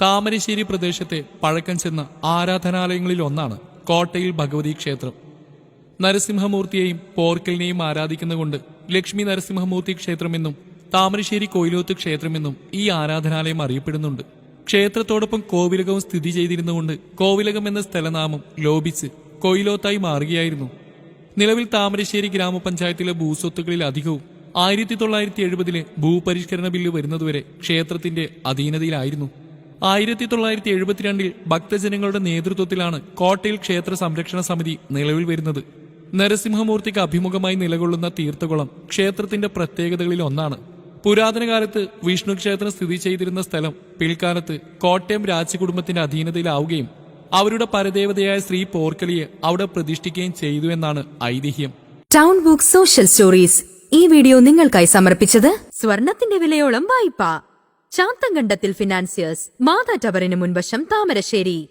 താമരശ്ശേരി പ്രദേശത്തെ പഴക്കം ചെന്ന ആരാധനാലയങ്ങളിൽ ഒന്നാണ് കോട്ടയിൽ ഭഗവതി ക്ഷേത്രം. നരസിംഹമൂർത്തിയെയും പോർക്കലിനെയും ആരാധിക്കുന്നതുകൊണ്ട് ലക്ഷ്മി നരസിംഹമൂർത്തി ക്ഷേത്രമെന്നും താമരശ്ശേരി കോയിലോത്ത് ക്ഷേത്രമെന്നും ഈ ആരാധനാലയം അറിയപ്പെടുന്നുണ്ട്. ക്ഷേത്രത്തോടൊപ്പം കോവിലകവും സ്ഥിതി ചെയ്തിരുന്നുകൊണ്ട് കോവിലകം എന്ന സ്ഥലനാമം ലോപിച്ച് കൊയിലോത്തായി മാറുകയായിരുന്നു. നിലവിൽ താമരശ്ശേരി ഗ്രാമപഞ്ചായത്തിലെ ഭൂസ്വത്തുക്കളിൽ അധികവും ആയിരത്തി തൊള്ളായിരത്തി എഴുപതിലെ ഭൂപരിഷ്കരണ ബില്ല് വരുന്നതുവരെ ക്ഷേത്രത്തിന്റെ അധീനതയിലായിരുന്നു. ആയിരത്തി തൊള്ളായിരത്തി എഴുപത്തിരണ്ടിൽ ഭക്തജനങ്ങളുടെ നേതൃത്വത്തിലാണ് കോട്ടയിൽ ക്ഷേത്ര സംരക്ഷണ സമിതി നിലവിൽ വരുന്നത്. നരസിംഹമൂർത്തിക്ക് അഭിമുഖമായി നിലകൊള്ളുന്ന തീർത്ഥകുളം ക്ഷേത്രത്തിന്റെ പ്രത്യേകതകളിൽ ഒന്നാണ്. പുരാതന കാലത്ത് വിഷ്ണു ക്ഷേത്രം സ്ഥിതി ചെയ്തിരുന്ന സ്ഥലം പിൽക്കാലത്ത് കോട്ടയം രാജകുടുംബത്തിന്റെ അധീനതയിലാവുകയും അവരുടെ പരദേവതയായ ശ്രീ പോർക്കലിയെ അവിടെ പ്രതിഷ്ഠിക്കുകയും ചെയ്തു എന്നാണ് ഐതിഹ്യം. Town book social stories. ഈ വീഡിയോ നിങ്ങൾക്കായി സമർപ്പിച്ചത് സ്വർണത്തിന്റെ വിലയോളം വായ്പ. ചാത്തങ്കണ്ടത്തിൽ ഫിനാൻസിയേഴ്സ് മാതാ ടവറിന് മുൻവശം താമരശ്ശേരി.